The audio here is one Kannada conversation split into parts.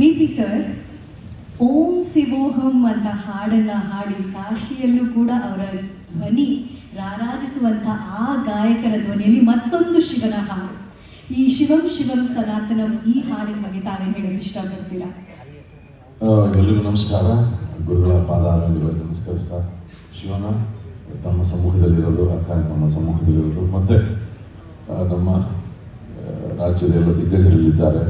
ನೀತಿ ಸರ್, ಓಂ ಶಿವೋಹಂ ಅಂತ ಹಾಡನ್ನು ಹಾಡಿ ಕಾಶಿಯಲ್ಲೂ ಕೂಡ ಅವರ ಧ್ವನಿ ರಾರಾಜಿಸುವಂಥ ಆ ಗಾಯಕರ ಧ್ವನಿಯಲ್ಲಿ ಮತ್ತೊಂದು ಶಿವನ ಹಾಡು. ಈ ಶಿವಂ ಶಿವಂ ಸನಾತನಂ ಈ ಹಾಡಿನ ಬಗ್ಗೆ ತಾವೇ ಹೇಳಲು ಇಷ್ಟಪಡ್ತೀರಾ? ಎಲ್ಲರಿಗೂ ನಮಸ್ಕಾರ. ಗುರುಗಳ ಪಾದಾರವಿಂದಗಳಿಗೆ ನಮಸ್ಕರಿಸ್ತಾ, ಶಿವನ ತಮ್ಮ ಸಮೂಹದಲ್ಲಿರೋದು ಅಕ್ಕ ನಮ್ಮ ಸಮೂಹದಲ್ಲಿರೋದು, ಮತ್ತು ನಮ್ಮ ರಾಜ್ಯದ ಎಲ್ಲ ದಿಗ್ಗಜರಲ್ಲಿದ್ದಾರೆ.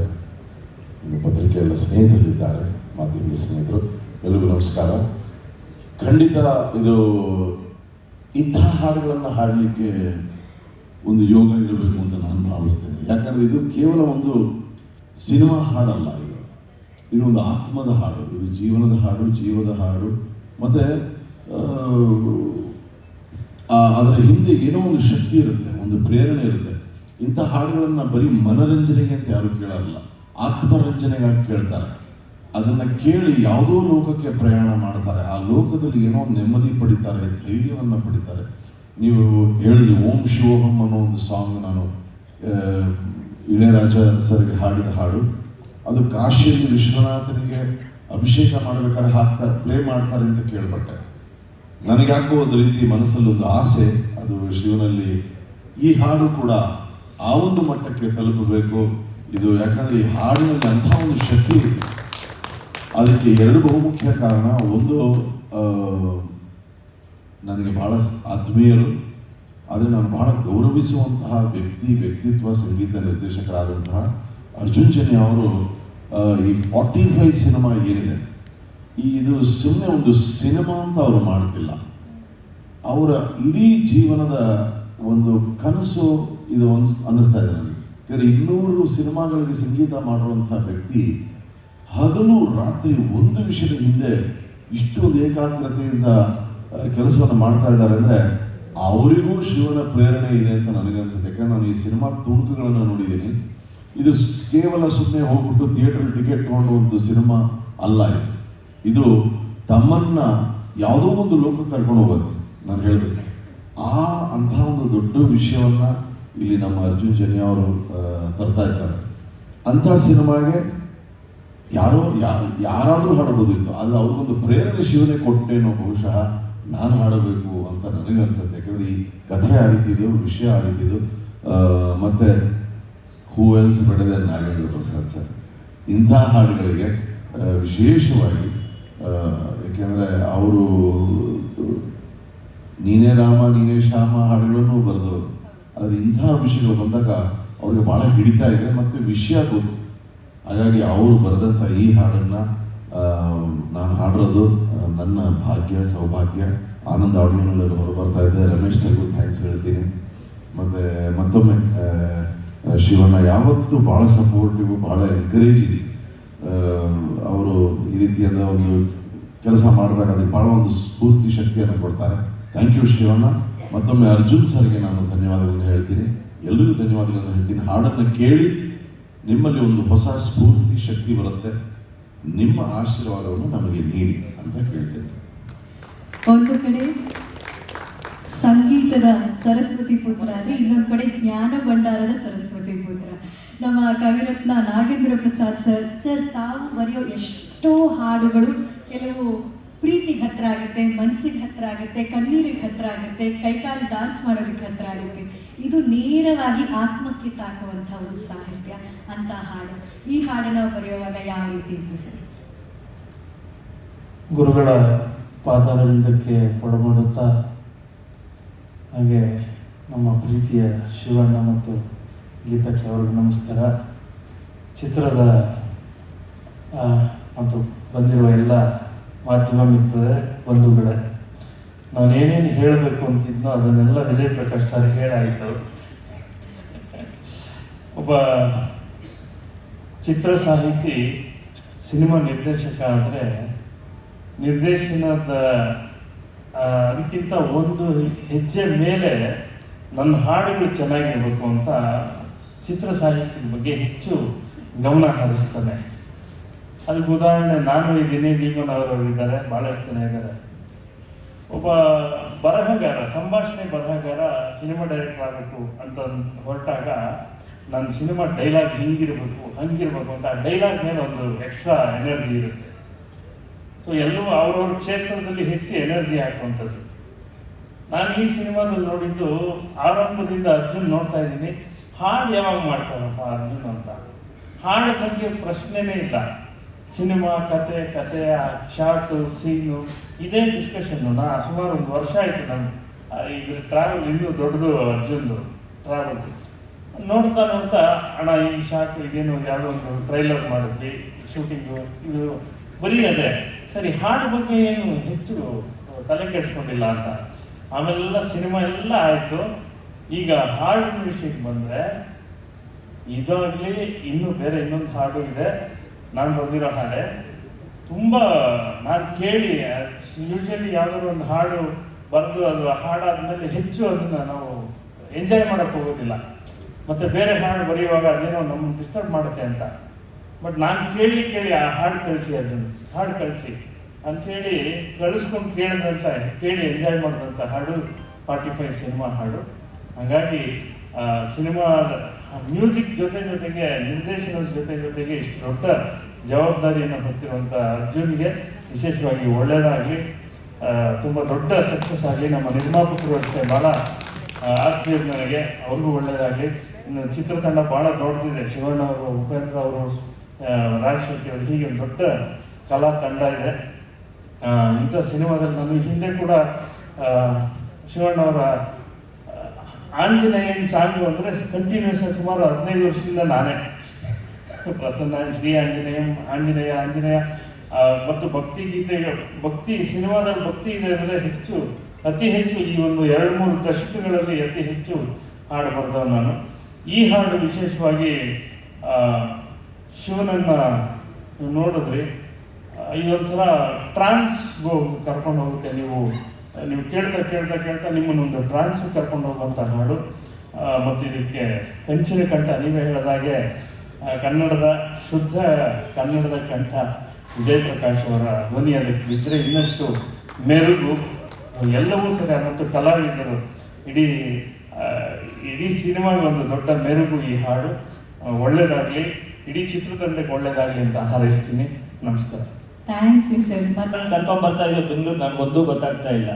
ಇನ್ನು ಪತ್ರಿಕೆ ಎಲ್ಲ ಸ್ನೇಹಿತರಲ್ಲಿದ್ದಾರೆ ಮಾಧ್ಯಮದ ಸ್ನೇಹಿತರು, ಎಲ್ಲರಿಗೂ ನಮಸ್ಕಾರ. ಖಂಡಿತ ಇದು ಇಂಥ ಹಾಡುಗಳನ್ನು ಹಾಡಲಿಕ್ಕೆ ಒಂದು ಯೋಗ ಇರಬೇಕು ಅಂತ ನಾನು ಭಾವಿಸ್ತೇನೆ. ಯಾಕಂದರೆ ಇದು ಕೇವಲ ಒಂದು ಸಿನಿಮಾ ಹಾಡಲ್ಲ ಇದು. ಇದು ಒಂದು ಆತ್ಮದ ಹಾಡು. ಇದು ಜೀವನದ ಹಾಡು, ಜೀವದ ಹಾಡು. ಮತ್ತು ಅದರ ಹಿಂದೆ ಏನೋ ಒಂದು ಶಕ್ತಿ ಇರುತ್ತೆ, ಒಂದು ಪ್ರೇರಣೆ ಇರುತ್ತೆ. ಇಂಥ ಹಾಡುಗಳನ್ನು ಬರೀ ಮನರಂಜನೆಗೆ ಅಂತ ಯಾರು ಕೇಳಲ್ಲ. ಆತ್ಮರಂಜನೆಗಾಗಿ ಕೇಳ್ತಾರೆ. ಅದನ್ನು ಕೇಳಿ ಯಾವುದೋ ಲೋಕಕ್ಕೆ ಪ್ರಯಾಣ ಮಾಡ್ತಾರೆ. ಆ ಲೋಕದಲ್ಲಿ ಏನೋ ನೆಮ್ಮದಿ ಪಡಿತಾರೆ, ಧೈರ್ಯವನ್ನು ಪಡಿತಾರೆ. ನೀವು ಹೇಳಿದ್ರಿ ಓಂ ಶಿವೋಹಂ ಅನ್ನೋ ಒಂದು ಸಾಂಗ್ ನಾನು ಇಳೆಯರಾಜ ಸರ್ಗೆ ಹಾಡಿದ ಹಾಡು. ಅದು ಕಾಶಿಯಲ್ಲಿ ವಿಶ್ವನಾಥನಿಗೆ ಅಭಿಷೇಕ ಮಾಡಬೇಕಾದ್ರೆ ಹಾಕ್ತಾ ಪ್ಲೇ ಮಾಡ್ತಾರೆ ಅಂತ ಕೇಳ್ಪಟ್ಟೆ. ನನಗ್ಯಾಕೋ ಒಂದು ರೀತಿ ಮನಸ್ಸಲ್ಲಿ ಒಂದು ಆಸೆ, ಅದು ಶಿವನಲ್ಲಿ ಈ ಹಾಡು ಕೂಡ ಆ ಒಂದು ಮಟ್ಟಕ್ಕೆ ತಲುಪಬೇಕು. ಇದು ಯಾಕಂದ್ರೆ ಈ ಹಾಡಿನಲ್ಲಿ ಅಂಥ ಒಂದು ಶಕ್ತಿ ಇದೆ. ಅದಕ್ಕೆ ಎರಡು ಬಹುಮುಖ್ಯ ಕಾರಣ. ಒಂದು ನನಗೆ ಸ್- ಆತ್ಮೀಯರು, ಆದರೆ ನಾನು ಬಹಳ ಗೌರವಿಸುವಂತಹ ವ್ಯಕ್ತಿ, ವ್ಯಕ್ತಿತ್ವ, ಸಂಗೀತ ನಿರ್ದೇಶಕರಾದಂತಹ ಅರ್ಜುನ್ ಜನಿ ಅವರು ಈ ಫಾರ್ಟಿ ಫೈವ್ ಸಿನಿಮಾ ಏನಿದೆ, ಈ ಇದು ಸುಮ್ಮನೆ ಒಂದು ಸಿನಿಮಾ ಅಂತ ಅವರು ಮಾಡ್ತಿಲ್ಲ ಅವರ ಇಡೀ ಜೀವನದ ಒಂದು ಕನಸು ಇದು ಅನ್ಸ್ ಅನ್ನಿಸ್ತಾ ಇದೆ ನನಗೆ. ಯಾಕಂದರೆ ಇನ್ನೂರು ಸಿನಿಮಾಗಳಿಗೆ ಸಂಗೀತ ಮಾಡುವಂಥ ವ್ಯಕ್ತಿ ಹಗಲು ರಾತ್ರಿ ಒಂದು ವಿಷಯದ ಹಿಂದೆ ಇಷ್ಟು ಒಂದು ಏಕಾಗ್ರತೆಯಿಂದ ಕೆಲಸವನ್ನು ಮಾಡ್ತಾ ಇದ್ದಾರೆ ಅಂದರೆ ಅವರಿಗೂ ಶಿವನ ಪ್ರೇರಣೆ ಇದೆ ಅಂತ ನನಗನ್ಸುತ್ತೆ ಯಾಕಂದ್ರೆ ನಾನು ಈ ಸಿನಿಮಾ ತುಣುಕುಗಳನ್ನು ನೋಡಿದ್ದೀನಿ. ಇದು ಕೇವಲ ಸುಮ್ಮನೆ ಹೋಗ್ಬಿಟ್ಟು ಥಿಯೇಟರ್ ಟಿಕೆಟ್ ತೊಗೊಂಡು ಒಂದು ಸಿನಿಮಾ ಅಲ್ಲ ಇದು. ಇದು ತಮ್ಮನ್ನ ಯಾವುದೋ ಒಂದು ಲೋಕಕ್ಕೆ ಕರ್ಕೊಂಡು ಹೋಗುತ್ತೆ ನಾನು ಹೇಳಬೇಕು. ಆ ಅಂಥ ಒಂದು ದೊಡ್ಡ ವಿಷಯವನ್ನ ಇಲ್ಲಿ ನಮ್ಮ ಅರ್ಜುನ್ ಜನ್ಯ ಅವರು ತರ್ತಾ ಇದ್ದಾರೆ. ಅಂಥ ಸಿನಿಮಾಗೆ ಯಾರೋ ಯಾರು ಯಾರಾದರೂ ಹಾಡಬಹುದಿತ್ತು ಆದರೆ ಅವ್ರಿಗೊಂದು ಪ್ರೇರಣೆ ಶಿವನೇ ಕೊಟ್ಟೇನೋ ಬಹುಶಃ ನಾನು ಹಾಡಬೇಕು ಅಂತ ನನಗೆ ಅನ್ಸುತ್ತೆ ಯಾಕಂದ್ರೆ ಈ ಕಥೆ ಆ ಇದೆಯೋ ವಿಷಯ ಆ ಆ, ಮತ್ತೆ ಹೂ ಎಲ್ಸ್ ಬೆಳೆದ ನಾಗೇಂದ್ರ ಪ್ರಸಾದ್ ಸರ್? ಇಂಥ ಹಾಡುಗಳಿಗೆ ವಿಶೇಷವಾಗಿ ಯಾಕೆಂದರೆ ಅವರು ನೀನೇ ರಾಮ ನೀನೇ ಶ್ಯಾಮ ಹಾಡುಗಳನ್ನು ಬರೆದವರು. ಆದರೆ ಇಂಥ ವಿಷಯಗಳು ಬಂದಾಗ ಅವ್ರಿಗೆ ಭಾಳ ಹಿಡಿತಾ ಇದೆ ಮತ್ತು ವಿಷಯ ಗೊತ್ತು. ಹಾಗಾಗಿ ಅವರು ಬರೆದಂಥ ಈ ಹಾಡನ್ನು ನಾನು ಹಾಡಿರೋದು ನನ್ನ ಭಾಗ್ಯ, ಸೌಭಾಗ್ಯ, ಆನಂದ ಆಡಿಯೋನಲ್ಲಿ ಅವರು ಬರ್ತಾ ಇದೆ ರಮೇಶ್ ಸರ್ಗೂ ಥ್ಯಾಂಕ್ಸ್ ಹೇಳ್ತೀನಿ. ಮತ್ತು ಮತ್ತೊಮ್ಮೆ ಶಿವಣ್ಣ, ಯಾವತ್ತೂ ಭಾಳ ಸಪೋರ್ಟಿವ್ ಭಾಳ ಎನ್ಕರೇಜ್ ಇದೆ. ಅವರು ಈ ರೀತಿಯಾದ ಒಂದು ಕೆಲಸ ಮಾಡಿದಾಗ ಅದಕ್ಕೆ ಭಾಳ ಒಂದು ಸ್ಫೂರ್ತಿ ಶಕ್ತಿಯನ್ನು ಕೊಡ್ತಾರೆ. ಥ್ಯಾಂಕ್ ಯು ಶಿವಣ್ಣ ಮತ್ತೊಮ್ಮೆ ಅರ್ಜುನ್ ಸರ್ಗೆ ನಾನು ಧನ್ಯವಾದಗಳನ್ನು ಹೇಳ್ತೀನಿ. ಎಲ್ರಿಗೂ ಧನ್ಯವಾದಗಳನ್ನು ಹೇಳ್ತೀನಿ. ಹಾಡನ್ನು ಕೇಳಿ ನಿಮ್ಮಲ್ಲಿ ಒಂದು ಹೊಸ ಸ್ಫೂರ್ತಿ, ಶಕ್ತಿ ಬರುತ್ತೆ. ನಿಮ್ಮ ಆಶೀರ್ವಾದವನ್ನು ನಮಗೆ ನೀಡಿ ಅಂತ ಕೇಳ್ತೇನೆ. ಒಂದು ಕಡೆ ಸಂಗೀತದ ಸರಸ್ವತಿ ಪುತ್ರ ಆದರೆ ಇನ್ನೊಂದು ಕಡೆ ಜ್ಞಾನ ಭಂಡಾರದ ಸರಸ್ವತಿ ಪುತ್ರ. ನಮ್ಮ ಕವಿರತ್ನ ನಾಗೇಂದ್ರ ಪ್ರಸಾದ್ ಸರ್ ಸರ್, ತಾವು ಬರೆಯೋ ಎಷ್ಟೋ ಹಾಡುಗಳು ಕೆಲವು ಪ್ರೀತಿಗೆ ಹತ್ರ ಆಗುತ್ತೆ ಮನಸ್ಸಿಗೆ ಹತ್ರ ಆಗುತ್ತೆ, ಕಣ್ಣೀರಿಗೆ ಹತ್ರ ಆಗುತ್ತೆ, ಕೈಕಾಲು ಡಾನ್ಸ್ ಮಾಡೋದಕ್ಕೆ ಹತ್ರ ಆಗುತ್ತೆ. ಇದು ನೇರವಾಗಿ ಆತ್ಮಕ್ಕೆ ತಾಕುವಂಥ ಒಂದು ಸಾಹಿತ್ಯ. ಅಂತ ಹಾಡು. ಈ ಹಾಡನ್ನು ಬರೆಯುವಾಗ ಯಾವ ರೀತಿ ಇತ್ತು ಸರ್? ಗುರುಗಳ ಪಾದಾರಿಂದಕ್ಕೆ ಪಡಮಾಡುತ್ತಾ, ಹಾಗೆ ನಮ್ಮ ಪ್ರೀತಿಯ ಶಿವಣ್ಣ ಮತ್ತು ಗೀತಕ್ಕೆ ಅವ್ರಿಗೆ ನಮಸ್ಕಾರ. ಚಿತ್ರದ ಮತ್ತು ಬಂದಿರುವ ಎಲ್ಲ ಮಾಧ್ಯಮ ಮಿತ್ರರೇ, ಬಂಧುಗಳೇ ನಾನು ಏನೇನು ಹೇಳಬೇಕು ಅಂತಿದ್ನೋ ಅದನ್ನೆಲ್ಲ ವಿಜಯ್ ಪ್ರಕಾಶ್ ಸರ್ ಹೇಳಾಯಿತು. ಒಬ್ಬ ಚಿತ್ರ ಸಾಹಿತಿ, ಸಿನಿಮಾ ನಿರ್ದೇಶಕ ಆದರೆ ನಿರ್ದೇಶನದ ಅದಕ್ಕಿಂತ ಒಂದು ಹೆಜ್ಜೆ ಮೇಲೆ ನನ್ನ ಹಾಡುಗಳು ಚೆನ್ನಾಗಿರಬೇಕು ಅಂತ ಚಿತ್ರ ಸಾಹಿತ್ಯದ ಬಗ್ಗೆ ಹೆಚ್ಚು ಗಮನ ಹರಿಸ್ತಾನೆ. ಅದಕ್ಕೆ ಉದಾಹರಣೆ, ನಾನು ಇದ್ದೀನಿ ಭೀಮನ್ ಅವರು ಇದ್ದಾರೆ ಭಾಳಷ್ಟು ಜನ ಇದ್ದಾರೆ ಒಬ್ಬ ಬರಹಗಾರ, ಸಂಭಾಷಣೆ ಬರಹಗಾರ, ಸಿನಿಮಾ ಡೈರೆಕ್ಟರ್ ಆಗಬೇಕು ಅಂತ ಹೊರಟಾಗ ನನ್ನ ಸಿನಿಮಾ ಡೈಲಾಗ್ ಹಿಂಗಿರಬೇಕು, ಹಂಗಿರಬೇಕು ಅಂತ ಆ ಡೈಲಾಗ್ ಮೇಲೆ ಒಂದು ಎಕ್ಸ್ಟ್ರಾ ಎನರ್ಜಿ ಇರುತ್ತೆ. ಸೊ ಎಲ್ಲವೂ ಅವ್ರವ್ರ ಕ್ಷೇತ್ರದಲ್ಲಿ ಹೆಚ್ಚು ಎನರ್ಜಿ ಹಾಕುವಂಥದ್ದು. ನಾನು ಈ ಸಿನಿಮಾದಲ್ಲಿ ನೋಡಿದ್ದು, ಆರಂಭದಿಂದ ಅರ್ಜುನ್ ನೋಡ್ತಾ ಇದ್ದೀನಿ, ಹಾಡು ಯಾವಾಗ ಮಾಡ್ತಾರಪ್ಪ ಅರ್ಜುನ್ ಅಂತ. ಹಾಡು ಬಗ್ಗೆ ಪ್ರಶ್ನೆನೇ ಇಲ್ಲ. ಸಿನಿಮಾ ಕತೆ ಕತೆ ಶಾರ್ಟು ಸೀನು ಇದೇ ಡಿಸ್ಕಷನ್ನು ನಾ ಸುಮಾರು ಒಂದು ವರ್ಷ ಆಯಿತು ನಾನು ಆ, ಇದ್ರ ಟ್ರಾವೆಲ್ ಇನ್ನೂ ದೊಡ್ಡದು ಅರ್ಜುನ್ದು ಟ್ರಾವೆಲ್ ನೋಡ್ತಾ ನೋಡ್ತಾ ಅಣ್ಣ ಈ ಶಾರ್ಟ್ ಇದೇನು ಯಾವುದೋ ಒಂದು ಟ್ರೈಲರ್ ಮಾಡಿದ್ವಿ ಶೂಟಿಂಗು ಇದು ಬರೀ ಅದೇ. ಸರಿ ಹಾಡು ಬಗ್ಗೆ ಏನು ಹೆಚ್ಚು ತಲೆ ಕೆಡಿಸ್ಕೊಂಡಿಲ್ಲ ಅಂತ. ಆಮೇಲೆಲ್ಲ ಸಿನಿಮಾ ಎಲ್ಲ ಆಯಿತು. ಈಗ ಹಾಡಿನ ವಿಷಯಕ್ಕೆ ಬಂದರೆ ಇದಾಗಲಿ ಇನ್ನೂ ಬೇರೆ ಇನ್ನೊಂದು ಹಾಡು ಇದೆ. ನಾನು ಬರೆದಿರೋ ಹಾಡೆ ತುಂಬ ನಾನು ಕೇಳಿ ಯೂಶಲಿ ಯಾವ್ದಾದ್ರು ಒಂದು ಹಾಡು ಬರೆದು ಅದು ಹಾಡಾದ್ಮೇಲೆ ಹೆಚ್ಚು ಅದನ್ನು ನಾವು ಎಂಜಾಯ್ ಮಾಡೋಕ್ಕೆ ಹೋಗೋದಿಲ್ಲ. ಮತ್ತು ಬೇರೆ ಹಾಡು ಬರೆಯುವಾಗ ಅದೇನೋ ನಮ್ಮನ್ನು ಡಿಸ್ಟರ್ಬ್ ಮಾಡುತ್ತೆ ಅಂತ. ಬಟ್ ನಾನು ಕೇಳಿ ಕೇಳಿ ಆ ಹಾಡು ಕಳಿಸಿ ಅದನ್ನು, ಹಾಡು ಕಳಿಸಿ. ಅಂಥೇಳಿ ಕಳಿಸ್ಕೊಂಡು ಕೇಳಿದಂಥ ಕೇಳಿ ಎಂಜಾಯ್ ಮಾಡಿದಂಥ ಹಾಡು ಫಾರ್ಟಿ ಫೈವ್ ಸಿನಿಮಾ ಹಾಡು. ಹಾಗಾಗಿ ಸಿನಿಮಾ ಮ್ಯೂಸಿಕ್ ಜೊತೆ ಜೊತೆಗೆ, ನಿರ್ದೇಶನದ ಜೊತೆ ಜೊತೆಗೆ ಇಷ್ಟು ದೊಡ್ಡ ಜವಾಬ್ದಾರಿಯನ್ನು ಹೊತ್ತಿರುವಂಥ ಅರ್ಜುನ್ಗೆ ವಿಶೇಷವಾಗಿ ಒಳ್ಳೆಯದಾಗಲಿ ತುಂಬ ದೊಡ್ಡ ಸಕ್ಸಸ್ ಆಗಲಿ, ನಮ್ಮ ನಿರ್ಮಾಪಕರು ಅಷ್ಟೇ ಭಾಳ ಆತ್ಮೀಯರು ನನಗೆ ಅವ್ರಿಗೂ ಒಳ್ಳೆಯದಾಗಲಿ. ಇನ್ನು ಚಿತ್ರತಂಡ ಭಾಳ ದೊಡ್ಡದಿದೆ. ಶಿವಣ್ಣ ಅವರು, ಉಪೇಂದ್ರ ಅವರು ರಾಜಶೆಟ್ಟಿ ಅವರು, ಹೀಗೆ ದೊಡ್ಡ ಕಲಾ ತಂಡ ಇದೆ. ಇಂಥ ಸಿನಿಮಾದಲ್ಲಿ ನಾನು ಹಿಂದೆ ಕೂಡ ಶಿವಣ್ಣ ಅವರ ಆಂಜನೇಯನ್ ಸಾಂಗು ಅಂದರೆ ಕಂಟಿನ್ಯೂಸ್ ಸುಮಾರು ಹದಿನೈದು ವರ್ಷದಿಂದ ನಾನೇ. ಪ್ರಸನ್ನ ಶ್ರೀ ಆಂಜನೇಯ ಆಂಜನೇಯ ಆಂಜನೇಯ. ಮತ್ತು ಭಕ್ತಿ ಗೀತೆ ಭಕ್ತಿ, ಸಿನಿಮಾದಲ್ಲಿ ಭಕ್ತಿ ಇದೆ ಅಂದರೆ ಹೆಚ್ಚು, ಅತಿ ಹೆಚ್ಚು ಈ ಒಂದು ಎರಡು ಮೂರು ದಶಕಗಳಲ್ಲಿ ಅತಿ ಹೆಚ್ಚು ಹಾಡು ಬರೆದವ ನಾನು. ಈ ಹಾಡು ವಿಶೇಷವಾಗಿ ಶಿವನನ್ನು ನೋಡಿದ್ರಿ ಇದೊಂಥರ ಟ್ರಾನ್ಸ್ ಕರ್ಕೊಂಡು ಹೋಗುತ್ತೆ. ನೀವು ನೀವು ಕೇಳ್ತಾ ಕೇಳ್ತಾ ಕೇಳ್ತಾ ನಿಮ್ಮನ್ನೊಂದು ಟ್ರಾನ್ಸ್ ಕರ್ಕೊಂಡು ಹೋಗುವಂಥ ಹಾಡು. ಮತ್ತು ಇದಕ್ಕೆ ಕಂಚಿನ ಕಂಠ ನೀವೇ ಹೇಳಿದಾಗೆ ಕನ್ನಡದ ಶುದ್ಧ ಕನ್ನಡದ ಕಂಠ ವಿಜಯ್ ಪ್ರಕಾಶ್ ಅವರ ಧ್ವನಿ ಅದಕ್ಕೆ ಬಿದ್ದರೆ ಇನ್ನಷ್ಟು ಮೆರುಗು ಎಲ್ಲವೂ ಸರಿ ಮತ್ತು ಕಲಾವಿದರು ಇಡೀ ಇಡೀ ಸಿನಿಮಾಗೆ ಒಂದು ದೊಡ್ಡ ಮೆರುಗು ಈ ಹಾಡು. ಒಳ್ಳೆಯದಾಗಲಿ ಇಡೀ ಚಿತ್ರತಂಡಕ್ಕೆ ಒಳ್ಳೆಯದಾಗಲಿ ಅಂತ ಹಾರೈಸ್ತೀನಿ. ನಮಸ್ಕಾರ. Thank you sir. ಕರ್ಕೊಂಡು ನಾನು ಕರ್ಕೊಂಡ್ ಬರ್ತಾ ಇದ್ದೆ ಬೆಂಗಳೂರು ನನಗೊಂದು ಗೊತ್ತಾಗ್ತಾ ಇಲ್ಲ.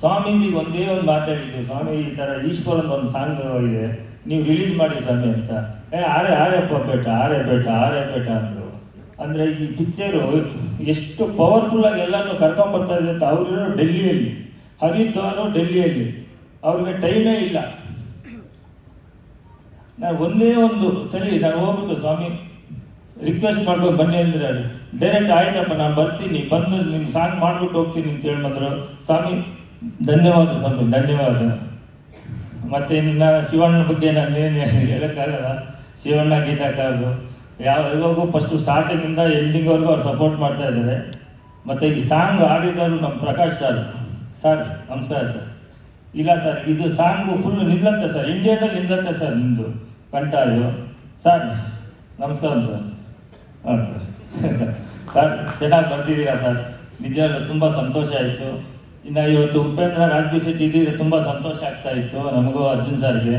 ಸ್ವಾಮೀಜಿಗೆ ಒಂದೇ ಒಂದು ಮಾತಾಡಿದ್ದು ಸ್ವಾಮಿ ಈ ಥರ ಈಶ್ವರನ್ ಒಂದು ಸಾಂಗ್ ಇದೆ ನೀವು ರಿಲೀಸ್ ಮಾಡಿ ಸ್ವಾಮಿ ಅಂತ. ಏ ಆರೆ ಆರೆಪ್ಪ ಬೇಟ ಆರೆ ಬೇಟ ಆರೆ ಬೇಟ ಅಂದರು. ಅಂದರೆ ಈ ಪಿಕ್ಚರು ಎಷ್ಟು ಪವರ್ಫುಲ್ ಆಗಿ ಎಲ್ಲನೂ ಕರ್ಕೊಂಡ್ ಬರ್ತಾ ಇದೆ ಅಂತ ಅವರಿರೋ ಡೆಲ್ಲಿಯಲ್ಲಿ. ಹರಿದ್ವಾರು ಡೆಲ್ಲಿಯಲ್ಲಿ. ಅವ್ರಿಗೆ ಟೈಮೇ ಇಲ್ಲ. ನಾನು ಒಂದೇ ಒಂದು ಸರಿ ನಾನು ಹೋಗ್ಬಿಟ್ಟು ಸ್ವಾಮಿ ರಿಕ್ವೆಸ್ಟ್ ಮಾಡ್ಕೊಂಡು ಬನ್ನಿ ಅಂದ್ರೆ ಡೈರೆಕ್ಟ್ ಆಯ್ತಪ್ಪ, ನಾನು ಬರ್ತೀನಿ. ಬಂದು ನಿಮ್ಮ ಸಾಂಗ್ ಮಾಡ್ಬಿಟ್ಟು ಹೋಗ್ತೀನಿ ಅಂತ ಹೇಳಿ ಸ್ವಾಮಿ, ಧನ್ಯವಾದ ಸ್ವಾಮಿ, ಧನ್ಯವಾದ. ಮತ್ತೆ ನಿನ್ನ ಶಿವಣ್ಣ ಬಗ್ಗೆ ನಾನು ಏನು ಹೇಳೋಕ್ಕಾಗಲ್ಲ. ಶಿವಣ್ಣ ಅವರು ಯಾವ ಇವಾಗೂ ಫಸ್ಟು ಸ್ಟಾರ್ಟಿಂಗಿಂದ ಎಂಡಿಂಗ್ವರೆಗೂ ಅವ್ರು ಸಪೋರ್ಟ್ ಮಾಡ್ತಾ ಇದ್ದಾರೆ. ಮತ್ತು ಈ ಸಾಂಗ್ ಆಡಿದವರು ನಮ್ಮ ಪ್ರಕಾಶ್ ಸರ್ ಸರ್ ನಮಸ್ಕಾರ ಸರ್ ಇಲ್ಲ ಸರ್ ಇದು ಸಾಂಗು ಫುಲ್ ನಿಲ್ಲತ್ತೆ ಸರ್ ಇಂಡಿಯಾದಲ್ಲಿ ನಿಲ್ಲತ್ತೆ ಸರ್ ನಿಮ್ಮದು ಇದು ಸರ್ ನಮಸ್ಕಾರ ಸರ್ ಹಾಂ ಸರ್ ಸರ್ ಚೆನ್ನಾಗಿ ಬರ್ತಿದ್ದೀರಾ ಸರ್ ನಿಜವಾಗ್ಲೂ ತುಂಬ ಸಂತೋಷ ಆಯಿತು. ಇನ್ನು ಇವತ್ತು ಉಪೇಂದ್ರ ರಾಜ್ಬಿ ಶೆಟ್ಟಿ ಇದ್ದಿದ್ರೆ ತುಂಬ ಸಂತೋಷ ಆಗ್ತಾ ಇತ್ತು ನಮಗೂ ಅರ್ಜುನ್ ಸರ್ಗೆ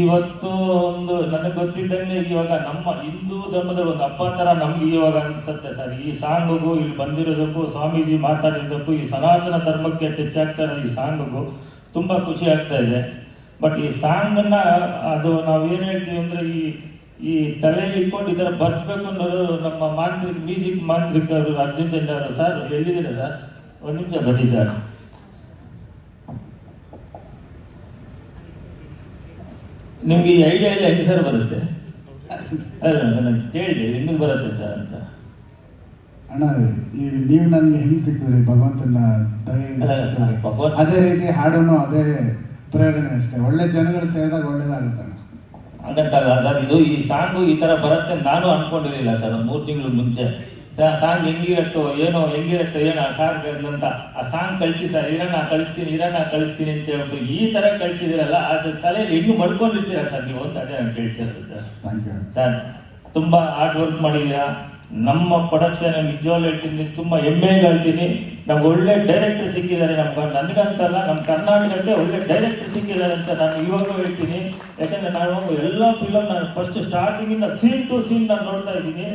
ಇವತ್ತು ಒಂದು ನನಗೆ ಗೊತ್ತಿದ್ದಂಗೆ ಇವಾಗ ನಮ್ಮ ಹಿಂದೂ ಧರ್ಮದಲ್ಲಿ ಒಂದು ಹಬ್ಬ ಥರ ನಮ್ಗೆ ಇವಾಗ ಅನಿಸುತ್ತೆ ಸರ್. ಈ ಸಾಂಗಿಗೂ ಇಲ್ಲಿ ಬಂದಿರೋದಕ್ಕೂ ಸ್ವಾಮೀಜಿ ಮಾತಾಡಿದ್ದಕ್ಕೂ ಈ ಸನಾತನ ಧರ್ಮಕ್ಕೆ ಟಚ್ ಆಗ್ತಾ ಇರೋ ಈ ಸಾಂಗಿಗೂ ತುಂಬ ಖುಷಿ ಆಗ್ತಾ ಇದೆ. ಬಟ್ ಈ ಸಾಂಗನ್ನು ಅದು ನಾವು ಏನು ಹೇಳ್ತೀವಿ ಅಂದರೆ ಈ ಈ ತಲೆಯಲ್ಲಿ ಇಟ್ಕೊಂಡು ಈ ಥರ ಬರ್ಸ್ಬೇಕು ಅನ್ನೋದು ನಮ್ಮ ಮಾಂತ್ರಿಕ್, ಮ್ಯೂಸಿಕ್ ಮಾಂತ್ರಿಕರು ಅರ್ಜುನ್ ಚಂದ್ರ ಅವರು ಸರ್ ಎಲ್ಲಿದ್ದೀರಾ ಸರ್? ಒಂದು ನಿಮಿಷ ಬನ್ನಿ ಸರ್. ನಿಮ್ಗೆ ಈ ಐಡಿಯಾ ಎಲ್ಲ ಹೆಂಗೆ ಸರ್ ಬರುತ್ತೆ. ಅಲ್ಲ ನಾನು ಕೇಳಿದೆ ಹೆಂಗೆ ಬರುತ್ತೆ ಸರ್ ಅಂತ. ಅಣ್ಣ ಈ ನೀವು ನನಗೆ ಹೆಂಗೆ ಸಿಕ್ಕಿದ್ರಿ? ಭಗವಂತನ ದಯೆಯಿಂದ. ಭಗವಂತ- ಅದೇ ರೀತಿ ಹಾಡೋನು ಅದೇ ಪ್ರೇರಣೆ ಅಷ್ಟೇ. ಒಳ್ಳೆ ಜನಗಳು ಸೇರಿದಾಗ ಒಳ್ಳೇದಾಗುತ್ತಣ್ಣ ಹಂಗಂತಲ್ಲ ಸರ್ ಇದು ಈ ಸಾಂಗು ಈ ಥರ ಬರುತ್ತೆ ನಾನು ಅನ್ಕೊಂಡಿರಲಿಲ್ಲ ಸರ್ ಮೂರು ತಿಂಗಳು ಮುಂಚೆ. ಸಾಂಗ್ ಹೆಂಗಿರತ್ತೋ ಏನೋ ಹೆಂಗಿರತ್ತೋ ಏನೋ ಆ ಸಾಂಗ್ ಅಂತ ಆ ಸಾಂಗ್ ಕಳಿಸಿ ಸರ್ ಇರಣ್ಣ ಕಳಿಸ್ತೀನಿ ಇರಣ್ಣ ಕಳಿಸ್ತೀನಿ ಅಂತ ಹೇಳ್ಬಿಟ್ಟು ಈ ಥರ ಕಳಿಸಿದಿರಲ್ಲ ಅದು ತಲೆಯಲ್ಲಿ ಹೆಂಗೆ ಮಡ್ಕೊಂಡಿರ್ತೀರಾ ಸರ್ ನೀವು ಅಂತ ಅದೇ ನಾನು ಕೇಳ್ತಿರೋದು ಸರ್. ಥ್ಯಾಂಕ್ ಯು ಸರ್ ತುಂಬ ಹಾರ್ಡ್ ವರ್ಕ್ ಮಾಡಿದ್ದೀರಾ? ನಮ್ಮ ಪ್ರೊಡಕ್ಷನ್ ನಿಜವಾಗ್ಲೂ ಹೇಳ್ತೀನಿ ತುಂಬ ಹೆಮ್ಮೆಗೆ ಹೇಳ್ತೀನಿ. ನಮ್ಗೆ ಒಳ್ಳೆ ಡೈರೆಕ್ಟರ್ ಸಿಕ್ಕಿದ್ದಾರೆ ನಮ್ಗೆ ನನಗಂತಲ್ಲ, ನಮ್ಮ ಕರ್ನಾಟಕಕ್ಕೆ ಒಳ್ಳೆ ಡೈರೆಕ್ಟರ್ ಸಿಕ್ಕಿದ್ದಾರೆ ಅಂತ ನಾನು ಇವಾಗಲೂ ಹೇಳ್ತೀನಿ. ಯಾಕಂದರೆ ನಾನು ಎಲ್ಲ ಫಿಲಮ್ ನಾನು ಫಸ್ಟ್ ಸ್ಟಾರ್ಟಿಂಗಿಂದ ಸೀನ್ ಟು ಸೀನ್ ನಾನು ನೋಡ್ತಾ ಇದ್ದೀನಿ.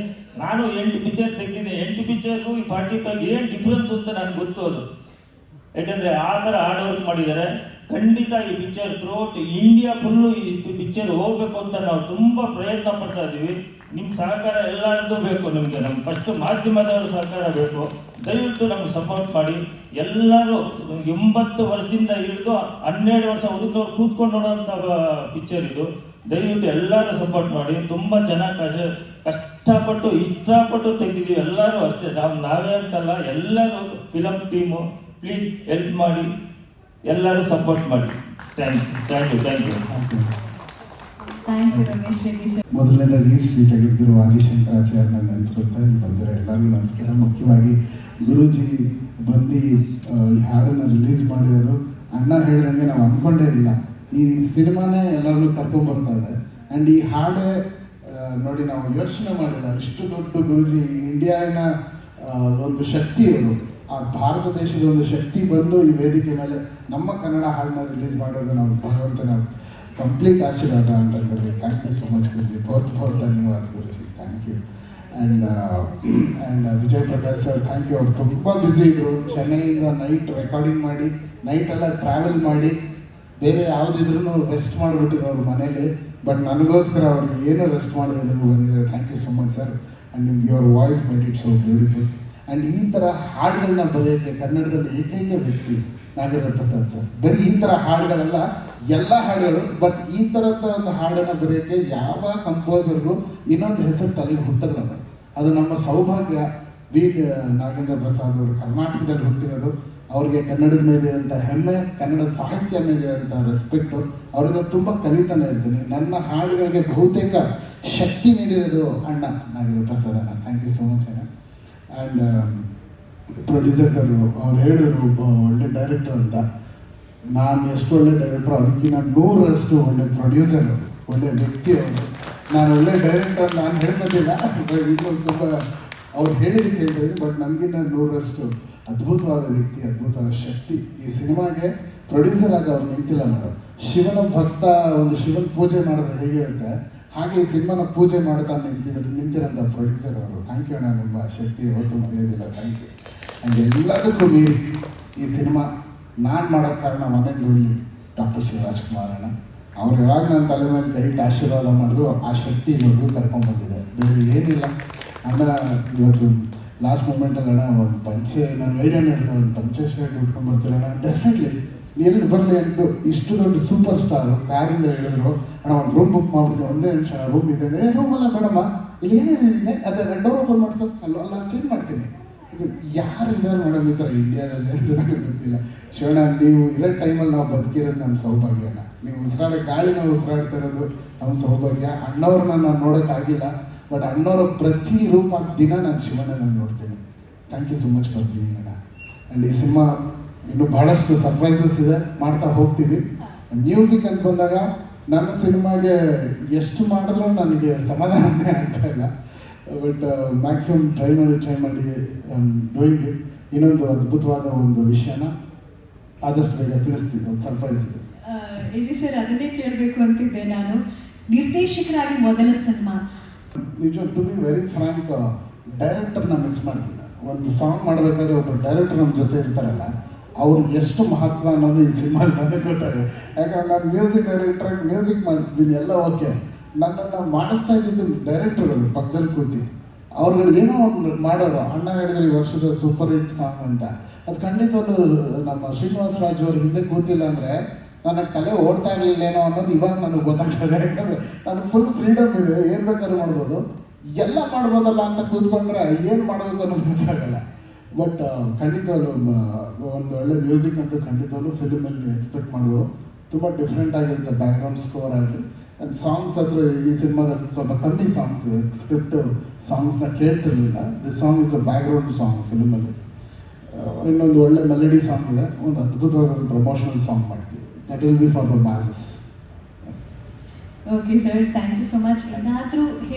ನಾನು ಎಂಟು ಪಿಕ್ಚರ್ ತೆಗೆದಿದ್ದೀನಿ ಎಂಟು ಪಿಕ್ಚರ್ಗೂ ಈ ಫಾರ್ಟಿ ಫೈವ್ ಏನು ಡಿಫ್ರೆನ್ಸ್ ಅಂತ ನನಗೆ ಗೊತ್ತು ಅದು. ಯಾಕಂದರೆ ಆ ಥರ ಹಾರ್ಡ್ ವರ್ಕ್ ಮಾಡಿದ್ದಾರೆ. ಖಂಡಿತ ಈ ಪಿಕ್ಚರ್ ಥ್ರೂಔಟ್ ಇಂಡಿಯಾ ಫುಲ್ಲು ಈ ಪಿಕ್ಚರ್ ಹೋಗ್ಬೇಕು ಅಂತ ನಾವು ತುಂಬ ಪ್ರಯತ್ನ ಪಡ್ತಾ ಇದ್ದೀವಿ. ನಿಮ್ಮ ಸಹಕಾರ ಎಲ್ಲರದ್ದು ಬೇಕು ನಿಮಗೆ. ನಮ್ಮ ಫಸ್ಟ್ ಮಾಧ್ಯಮದವರ ಸಹಕಾರ ಬೇಕು. ದಯವಿಟ್ಟು ನಮ್ಗೆ ಸಪೋರ್ಟ್ ಮಾಡಿ. ಎಲ್ಲರೂ ಎಂಬತ್ತು ವರ್ಷದಿಂದ ಹಿಡಿದು ಹನ್ನೆರಡು ವರ್ಷ ಹುಡುಕೋರು ಕೂತ್ಕೊಂಡು ನೋಡುವಂಥ ಪಿಕ್ಚರ್ ಇದು. ದಯವಿಟ್ಟು ಎಲ್ಲರೂ ಸಪೋರ್ಟ್ ಮಾಡಿ. ತುಂಬ ಚೆನ್ನಾಗಿ ಕಷ್ಟ ಕಷ್ಟಪಟ್ಟು, ಇಷ್ಟಪಟ್ಟು ತೆಗೆದಿದ್ದೀವಿ. ಎಲ್ಲರೂ ಅಷ್ಟೇ. ನಾವು, ನಾವೇ ಅಂತಲ್ಲ. ಎಲ್ಲರೂ ಫಿಲಮ್ ಟೀಮು ಪ್ಲೀಸ್ ಹೆಲ್ಪ್ ಮಾಡಿ. ಎಲ್ಲರೂ ಸಪೋರ್ಟ್ ಮಾಡಿ. Thank you thank you thank you ಮೊದಲನೇದಾಗಿ ಶ್ರೀ ಜಗದ್ಗುರು ಆದಿಶಂಕರಾಚಾರ್ಯನ ನೆನೆಸ್ಕೊಳ್ತಾ ಇಲ್ಲಿ ಬಂದರೆ ಎಲ್ಲರಿಗೂ ನಮಸ್ಕಾರ. ಮುಖ್ಯವಾಗಿ ಗುರೂಜಿ ಬಂದು ಈ ಹಾಡನ್ನು ರಿಲೀಸ್ ಮಾಡಿರೋದು, ಅಣ್ಣ ಹೇಳಿದಂಗೆ ನಾವು ಅಂದ್ಕೊಂಡೇ ಇಲ್ಲ. ಈ ಸಿನಿಮಾನೇ ಎಲ್ಲರನ್ನೂ ಕರ್ಕೊಂಡ್ಬರ್ತಾ ಇದೆ. ಆ್ಯಂಡ್ ಈ ಹಾಡೇ ನೋಡಿ ನಾವು ಯೋಚನೆ ಮಾಡಿಲ್ಲ. ಇಷ್ಟು ದೊಡ್ಡ ಗುರುಜಿ, ಇಂಡಿಯಾನ ಒಂದು ಶಕ್ತಿ ಅವರು ಆ ಭಾರತ ದೇಶದ ಒಂದು ಶಕ್ತಿ ಬಂದು ಈ ವೇದಿಕೆ ಮೇಲೆ ನಮ್ಮ ಕನ್ನಡ ಹಾಡನ್ನ ರಿಲೀಸ್ ಮಾಡೋದು ನಾವು ಭಗವಂತನ ಕಂಪ್ಲೀಟ್ ಆಶೀರ್ವಾದ ಅಂತ ಹೇಳ್ಬೋದು thank you so much Guruji ಬಹುತ್ ಬಹುತ್ ಧನ್ಯವಾದ Guruji thank you and and Vijay Prakash sir thank you ಅವ್ರು ತುಂಬ ಬ್ಯುಸಿ ಇದ್ದರು ಚೆನ್ನೈಯಿಂದ ನೈಟ್ ರೆಕಾರ್ಡಿಂಗ್ ಮಾಡಿ ನೈಟೆಲ್ಲ ಟ್ರಾವೆಲ್ ಮಾಡಿ, ಬೇರೆ ಯಾವುದಿದ್ರೂ ರೆಸ್ಟ್ ಮಾಡಿಬಿಟ್ಟಿದ್ರು ಅವ್ರ ಮನೇಲಿ. ಬಟ್ ನನಗೋಸ್ಕರ ಅವರು ಏನು ರೆಸ್ಟ್ ಮಾಡಿದ್ರು ಬಂದಿದ್ದಾರೆ thank you so much sir and ನಿಮ್ಗೆ your voice made it so beautiful and ಈ ಥರ ಹಾಡುಗಳನ್ನ ಬರೆಯೋಕ್ಕೆ ಕನ್ನಡದಲ್ಲಿ ಏಕೈಕ ವ್ಯಕ್ತಿ ನಾಗೇಂದ್ರ ಪ್ರಸಾದ್ ಸರ್. ಬರೀ ಈ ಥರ ಹಾಡುಗಳೆಲ್ಲ ಎಲ್ಲ ಹಾಡುಗಳು ಬಟ್ ಈ ಥರದ ಒಂದು ಹಾಡನ್ನು ಬರೆಯೋಕ್ಕೆ ಯಾವ ಕಂಪೋಸರ್ಗೂ ಇನ್ನೊಂದು ಹೆಸರು ತಲೆಗೆ ಹುಟ್ಟದ್ರಲ್ಲ ಅದು ನಮ್ಮ ಸೌಭಾಗ್ಯ ವಿ ನಾಗೇಂದ್ರ ಪ್ರಸಾದ್ ಅವರು ಕರ್ನಾಟಕದಲ್ಲಿ ಹುಟ್ಟಿರೋದು. ಅವ್ರಿಗೆ ಕನ್ನಡದ ಮೇಲೆ ಇರೋಂಥ ಹೆಮ್ಮೆ, ಕನ್ನಡ ಸಾಹಿತ್ಯ ಮೇಲೆ ಇರೋಂಥ ರೆಸ್ಪೆಕ್ಟು ಅವರಿಂದ ತುಂಬ ಕಲಿತಾನೆ ಇರ್ತೀನಿ. ನನ್ನ ಹಾಡುಗಳಿಗೆ ಬಹುತೇಕ ಶಕ್ತಿ ನೀಡಿರೋದು ಅಣ್ಣ ನಾಗೇಂದ್ರ ಪ್ರಸಾದ್ ಅಣ್ಣ. ಥ್ಯಾಂಕ್ ಯು ಸೋ ಮಚ್ ಅಣ್ಣ. ಆ್ಯಂಡ್ ಪ್ರೊಡ್ಯೂಸರ್ಸ್ ಅವರು ಅವ್ರು ಹೇಳಿದ್ರು ಒಳ್ಳೆ ಡೈರೆಕ್ಟರ್ ಅಂತ. ನಾನು ಎಷ್ಟು ಒಳ್ಳೆ ಡೈರೆಕ್ಟ್ರು ಅದಕ್ಕಿಂತ ನೂರರಷ್ಟು ಒಳ್ಳೆ ಪ್ರೊಡ್ಯೂಸರ್ ಒಳ್ಳೆ ವ್ಯಕ್ತಿ ಅವರು. ನಾನು ಒಳ್ಳೆ ಡೈರೆಕ್ಟರ್ ನಾನು ಹೇಳ್ಕೊತಿಲ್ಲ ಇನ್ನೊಂದು ತುಂಬ ಅವ್ರು ಹೇಳಿದ್ದಕ್ಕೆ ಕೇಳ್ತಾ ಬಟ್ ನನಗಿನ್ನ ನೂರರಷ್ಟು ಅದ್ಭುತವಾದ ವ್ಯಕ್ತಿ, ಅದ್ಭುತವಾದ ಶಕ್ತಿ. ಈ ಸಿನಿಮಾಗೆ ಪ್ರೊಡ್ಯೂಸರ್ ಆಗಿ ಅವ್ರು ನಿಂತಿಲ್ಲ ಮೇಡಮ್ ಶಿವನ ಭಕ್ತ, ಒಂದು ಶಿವನ ಪೂಜೆ ಮಾಡಿದ್ರೆ ಹೇಗಿರುತ್ತೆ? ಹಾಗೆ ಈ ಸಿನಿಮಾನ ಪೂಜೆ ಮಾಡ್ತಾ ನಿಂತಿದ್ರು ನಿಂತಿರೋಂಥ ಪ್ರೊಡ್ಯೂಸರ್ ಅವರು. ಥ್ಯಾಂಕ್ ಯು ಅಣ್ಣ, ನಿಮ್ಮ ಶಕ್ತಿ ಹೊತ್ತು ಮರೆಯೋದಿಲ್ಲ. ಥ್ಯಾಂಕ್ ಯು ಎಲ್ಲದಕ್ಕೂ ಮೀರಿ ಈ ಸಿನಿಮಾ ನಾನು ಮಾಡೋಕ್ಕೆ ಕಾರಣ ಮನೆಯಲ್ಲಿ ಡಾಕ್ಟರ್ ಶಿವರಾಜ್ಕುಮಾರ್ ಅಣ್ಣ. ಅವ್ರು ಯಾವಾಗ ನನ್ನ ತಲೆ ಮೇಲೆ ಕೈಟ್ ಆಶೀರ್ವಾದ ಮಾಡಿದ್ರು, ಆ ಶಕ್ತಿ ಇಲ್ಲಿವರೆಗೂ ಕರ್ಕೊಂಡ್ಬಂದಿದೆ ಬೇರೆ ಏನಿಲ್ಲ. ಅಣ್ಣ, ಇವತ್ತು ಲಾಸ್ಟ್ ಮೂಮೆಂಟಲ್ಲಿ ಅಣ್ಣ ಒಂದು ಪಂಚೆ, ನಾನು ಐಡಿಯಾ ಹೇಳಿದೆ ಒಂದು ಪಂಚೆ ಶರ್ಟ್ ಉಟ್ಕೊಂಡು ಬರ್ತೀರಣ್ಣ ಡೆಫಿನೆಟ್ಲಿ ಎಲ್ಲಿ ಬರಲಿ ಅಂಟು ಇಷ್ಟು ದೊಡ್ಡ ಸೂಪರ್ ಸ್ಟಾರು, ಕಾರಿಂದ ಹೇಳಿದ್ರು, ಅಣ್ಣ, ಒಂದು ರೂಮ್ ಬುಕ್ ಮಾಡ್ಬಿಡ್ತೀವಿ, ಒಂದೇ ನಿಮಿಷ ರೂಮ್ ಇದೆ. ಏ ರೂಮಲ್ಲ ಮೇಡಮ್ಮ ಇಲ್ಲಿ ಏನಿದೆ? ಅದೇ ಡೋರ್ ಓಪನ್ ಮಾಡ್ಸೋ. ಅಲ್ಲ ಅಲ್ಲ ಚೇಂಜ್ ಮಾಡ್ತೀನಿ. ಇದು ಯಾರು ಇದ್ದಾರೆ ಈ ಥರ ಇಂಡಿಯಾದಲ್ಲಿ ಅಂತ ನನಗೆ ಗೊತ್ತಿಲ್ಲ. ಶಿವಣ್ಣ, ನೀವು ಇರೋ ಟೈಮಲ್ಲಿ ನಾವು ಬದುಕಿರೋದು ನಮ್ಮ ಸೌಭಾಗ್ಯನ ನೀವು ಉಸಿರಾಡೋ ಗಾಳಿನ ಉಸಿರಾಡ್ತಾ ಇರೋದು ನಮ್ಮ ಸೌಭಾಗ್ಯ. ಅಣ್ಣವ್ರನ್ನ ನಾನು ನೋಡೋಕ್ಕಾಗಿಲ್ಲ ಬಟ್ ಅಣ್ಣವರ ಪ್ರತಿ ರೂಪ ದಿನ ನಾನು ಶಿವಣ್ಣನ ನೋಡ್ತೀನಿ. Thank you so much for being ಅಣ್ಣ. ಆ್ಯಂಡ್ ಈ ಸಿನಿಮಾ ಇನ್ನೂ ಭಾಳಷ್ಟು ಸರ್ಪ್ರೈಸಸ್ ಇದೆ. ಮಾಡ್ತಾ ಹೋಗ್ತೀವಿ. ಮ್ಯೂಸಿಕ್ ಅಂತ ಬಂದಾಗ ನನ್ನ ಸಿನಿಮಾಗೆ ಎಷ್ಟು ಮಾಡಿದ್ರೂ ನನಗೆ ಸಮಾಧಾನನೇ ಆಗ್ತಾ ಇಲ್ಲ. ಬಟ್ ಮ್ಯಾಕ್ಸಿಮಮ್ ಟ್ರೈ ಮಾಡಿ ಟ್ರೈ ಮಾಡಿ ಡೂಯಿಂಗ್ ಇಟ್ ಇನ್ನೊಂದು ಅದ್ಭುತವಾದ ಒಂದು ವಿಷಯನ ಆದಷ್ಟು ಬೇಗ ತಿಳಿಸ್ತೀನಿ ಒಂದು ಸರ್ಪ್ರೈಸ್ ಇದೆ ಎಜಿ ಸರ್ ಅದನ್ನೇ ಕೇಳಬೇಕು ಅಂತಿದ್ದೆ ನಾನು. ನಿರ್ದೇಶಕರಾಗಿ ಮೊದಲ ಸಿನಿಮಾ. ನಿಜ ಟು ಬಿ ವೆರಿ ಫ್ರಾಂಕ್ ಡೈರೆಕ್ಟರ್ನ ಮಿಸ್ ಮಾಡ್ತೀನಿ. ಒಂದು ಸಾಂಗ್ ಮಾಡಬೇಕಾದ್ರೆ ಒಬ್ಬ ಡೈರೆಕ್ಟರ್ ನಮ್ಮ ಜೊತೆ ಇರ್ತಾರಲ್ಲ ಅವ್ರು ಎಷ್ಟು ಮಹತ್ವ ಅನ್ನೋದು ಈ ಸಿನಿಮಾ ನನಗೆ ಗೊತ್ತಾಗ ಯಾಕಂದ್ರೆ ನಾನು ಮ್ಯೂಸಿಕ್ ಡೈರೆಕ್ಟ್ರಾಗಿ ಮ್ಯೂಸಿಕ್ ಮಾಡ್ತಿದ್ದೀನಿ ಎಲ್ಲ ಓಕೆ ನನ್ನನ್ನು ಮಾಡಿಸ್ತಾ ಇದ್ದಿದ್ದು ಡೈರೆಕ್ಟರ್ಗಳು ಪಕ್ಕದಲ್ಲಿ ಕೂತಿ. ಅವ್ರುಗಳು ಏನೋ ಮಾಡೋರು, ಅಣ್ಣ ಹೇಳಿದ್ರೆ ಈ ವರ್ಷದ ಸೂಪರ್ ಹಿಟ್ ಸಾಂಗ್ ಅಂತ. ಅದು ಖಂಡಿತ ನಮ್ಮ ಶ್ರೀನಿವಾಸ ರಾಜು ಅವ್ರ ಹಿಂದೆ ಕೂತಿಲ್ಲ ಅಂದರೆ ನನಗೆ ತಲೆ ಓಡ್ತಾ ಇರಲಿಲ್ಲೇನೋ ಅನ್ನೋದು ಇವಾಗ ನನಗೆ ಗೊತ್ತಾಗ್ತದೆ. ಯಾಕಂದರೆ ನನಗೆ ಫುಲ್ ಫ್ರೀಡಮ್ ಇದೆ, ಏನು ಬೇಕಾದ್ರೂ ಮಾಡ್ಬೋದು. ಎಲ್ಲ ಮಾಡ್ಬೋದಲ್ಲ ಅಂತ ಕೂತ್ಕೊಂಡ್ರೆ ಏನು ಮಾಡಬೇಕು ಅನ್ನೋದು ಗೊತ್ತಾಗಲ್ಲ. ಬಟ್ ಖಂಡಿತವಾಗ್ಲೂ ಮ- ಒಂದು ಒಳ್ಳೆ ಮ್ಯೂಸಿಕ್ ಅಂತೂ ಖಂಡಿತವಾಗ್ಲೂ ಫಿಲ್ಮಲ್ಲಿ ಎಕ್ಸ್ಪೆಕ್ಟ್ ಮಾಡ್ಬೋದು ತುಂಬ ಡಿಫ್ರೆಂಟ್ ಆಗಿರುತ್ತೆ ಬ್ಯಾಕ್ಗ್ರೌಂಡ್ ಸ್ಕೋರ್ ಆಗಿ ಆ್ಯಂಡ್ ಸಾಂಗ್ಸ್ ಹತ್ರ ಈ ಸಿನಿಮಾದಲ್ಲಿ ಸ್ವಲ್ಪ ಕಮ್ಮಿ ಸಾಂಗ್ಸ್ ಇದೆ. ಸ್ಕ್ರಿಪ್ಟ್ ಸಾಂಗ್ಸ್ನ ಕೇಳ್ತಿರ್ಲಿಲ್ಲ. This song is a background song ಫಿಲ್ಮಲ್ಲಿ. ಇನ್ನೊಂದು ಒಳ್ಳೆ ಮೆಲಡಿ ಸಾಂಗ್ ಇದೆ. ಒಂದು ಅದ್ಭುತವಾದ ಒಂದು ಪ್ರಮೋಷನಲ್ ಸಾಂಗ್ ಮಾಡ್ತೀವಿ. That will be for the masses okay sir thank you so much ಏನಾದರೂ